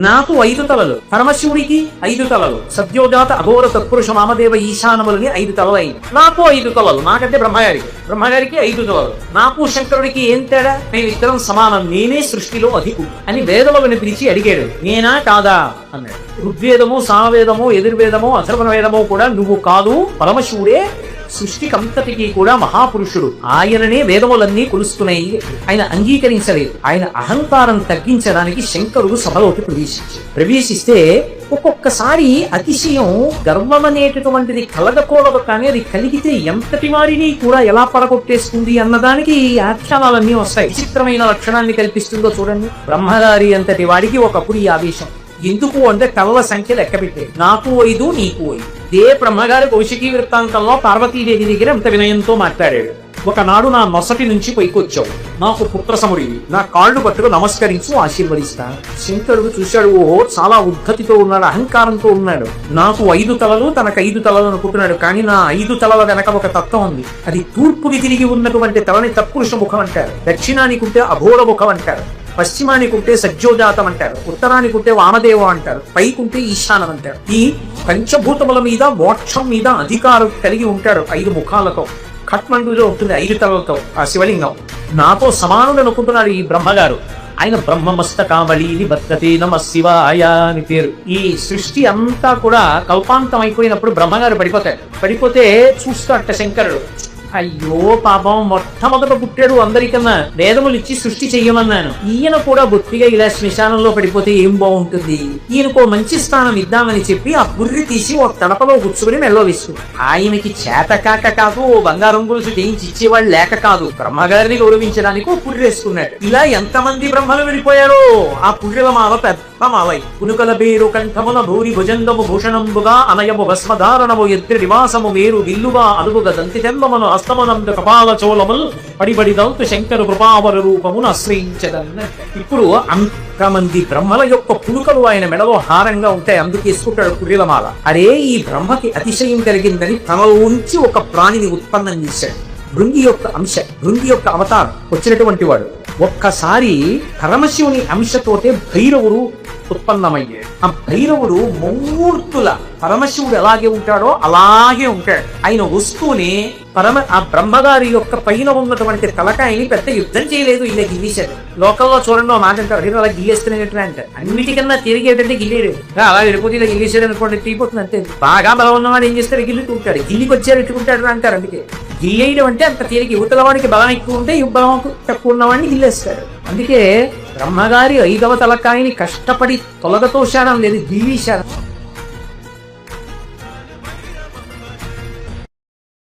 నాకు ఐదు తలలు. పరమశివుడికి ఐదు తలలు. సద్యోజాత అఘోర తత్పురుష మామదేవ ఈశానములని ఐదు తలలైంది నాకు ఐదు తలలు. నాకంటే బ్రహ్మగారికి. బ్రహ్మగారికి ఐదు తలలు. నాకు శంకరుడికి ఏం తేడా? మేమిద్దరం సమానం. నేనే సృష్టిలో అధికు అని వేదములను పిలిచి అడిగాడు. నేనా కాదా? అన్నాడు. ఋగ్వేదము సామవేదము ఎదుర్వేదము అసర్వణ వేదము కూడా నువ్వు కాదు. పరమశివుడే సృష్టికంతటికి కూడా మహాపురుషుడు ఆయననే వేదములన్నీ కొలుస్తున్నాయి. ఆయన అంగీకరించలేదు. ఆయన అహంకారం తగ్గించడానికి శంకరుడు సభలోకి ప్రవేశించాడు ప్రవేశిస్తే ఒక్కొక్కసారి అతిశయం గర్వం అనేటటువంటిది కలగకూడదు కానీ అది కలిగితే ఎంతటి వారిని కూడా ఎలా పడగొట్టేస్తుంది అన్నదానికి ఈ ఆఖ్యానాలన్నీ వస్తాయి. విచిత్రమైన లక్షణాన్ని కల్పిస్తుందో చూడండి. బ్రహ్మగారి అంతటి వాడికి ఒకప్పుడు ఈ ఆవేశం. ఎందుకు అంటే కళ్ళ సంఖ్య లెక్క పెట్టే నాకు ఐదు నీకు ఐదు ఇదే బ్రహ్మగారి కౌశికీ వృత్తాంతంలో పార్వతీదేవి దగ్గర ఇంత వినయంతో మాట్లాడాడు. ఒకనాడు నా నొసటి నుంచి పైకొచ్చావు. నాకు పుత్రసముడివి నా కాళ్ళు పట్టుకు నమస్కరించు ఆశీర్వదిస్తా. శంకరుడు చూశాడు ఓహో చాలా ఉద్ధతితో ఉన్నాడు అహంకారంతో ఉన్నాడు. నాకు ఐదు తలలు తనకు ఐదు తలలు అనుకుంటున్నాడు కానీ నా ఐదు తలల వెనక ఒక తత్వం ఉంది. అది తూర్పుకి తిరిగి ఉన్నటువంటి తలని తత్పురుష ముఖం అంటారు. దక్షిణానికి ఉంటే అఘోర ముఖం అంటారు. పశ్చిమానికి ఉంటే సజ్జోజాతం అంటారు ఉత్తరానికి ఉంటే వామదేవం అంటారు పైకుంటే ఈశానం అంటారు. ఈ పంచభూతముల మీద మోక్షం మీద అధికారం కలిగి ఉంటాడు ఐదు ముఖాలతో. ఖట్మండులో ఉంటుంది ఐదు తలలతో ఆ శివలింగం. నాతో సమానుడు అనుకుంటున్నాడు ఈ బ్రహ్మగారు. ఆయన బ్రహ్మమస్తకామళి బద్దతే నమ శివాయ అని పేరు. ఈ సృష్టి అంతా కూడా కల్పాంతం అయిపోయినప్పుడు బ్రహ్మగారు పడిపోతాడు పడిపోతే చూస్తాడట శంకరుడు. అయ్యో పాపం మొట్టమొదట పుట్టాడు అందరికన్నా వేదములు ఇచ్చి సృష్టి చెయ్యమన్నాను ఈయన కూడా బొత్తిగా ఇలా శ్మశానంలో పడిపోతే ఏం బాగుంటుంది ఈయనకో మంచి స్థానం ఇద్దామని చెప్పి ఆ బుర్రి తీసి ఒక తడపలో గుచ్చుకుని మెల్లో ఆయనకి చేత కాక కాదు ఓ బంగారం గొలుసు చేయించి ఇచ్చేవాళ్ళు లేక కాదు బ్రహ్మగారిని గౌరవించడానికి ఓ పుర్రేసుకున్నాడు ఇలా ఎంతమంది బ్రహ్మలు వెళ్ళిపోయారో ఆ పుర్రెల మాల పెద్ద మాలై పునుకల పేరు కంఠముల భూరి భుజంగము భూషణంబుగా అనయము భస్మధారణము ఎత్తి నివాసము వేరు విల్లుగా అనుగుగ దంతి తెల్లమను అస్తమనందు కపాల చోళములు పడిబడి దంతు శంకరు కృపావర రూపమును ఆశ్రయించదన్న ఇప్పుడు అంతమంది బ్రహ్మల యొక్క పునుకలు ఆయన మెడలో హారంగా ఉంటాయి అందుకే ఇసుకుంటాడు కుర్రీలమాల. అరే ఈ బ్రహ్మకి అతిశయం కలిగిందని తనలోంచి ఒక ప్రాణిని ఉత్పన్నం చేశాడు. భృంగి యొక్క అంశ భృంగి యొక్క అవతారం వచ్చినటువంటి వాడు. ఒక్కసారి పరమశివుని అంశతోటే భైరవుడు ఉత్పన్నమయ్యే. ఆ భైరవుడు ముహూర్తుల పరమశివుడు ఎలాగే ఉంటాడో అలాగే ఉంటాడు. ఆయన వస్తూనే పరమ ఆ బ్రహ్మగారి యొక్క పైన ఉన్నటువంటి తలకాయని పెద్ద యుద్ధం చేయలేదు ఇలా గిల్లేశాడు లోకల్లో చూడండి మాట అంటారు అలా గిల్లేస్తున్నట్టు అంటే అన్నిటికన్నా తిరిగేటంటే గిల్లేడు. అలా వెళ్ళిపోతే ఇలా గిల్లేశాడు అనుకోండి తీపోతుంది అంతే. బాగా బలం ఉన్నవాడు ఏం చేస్తారు గిల్లుకుంటాడు. గిల్లికి వచ్చారు ఇట్టుకుంటాడు అంటారు అందుకే. గిల్లేయడం అంటే అంత తిరిగి యువతల వాడికి బలం ఎక్కువ ఉంటే బలం తక్కువ ఉన్నవాడిని గిల్లేస్తాడు. అందుకే బ్రహ్మగారి ఐదవ తలకాయని కష్టపడి తొలగతోశాడం లేదు గిల్లీశాడు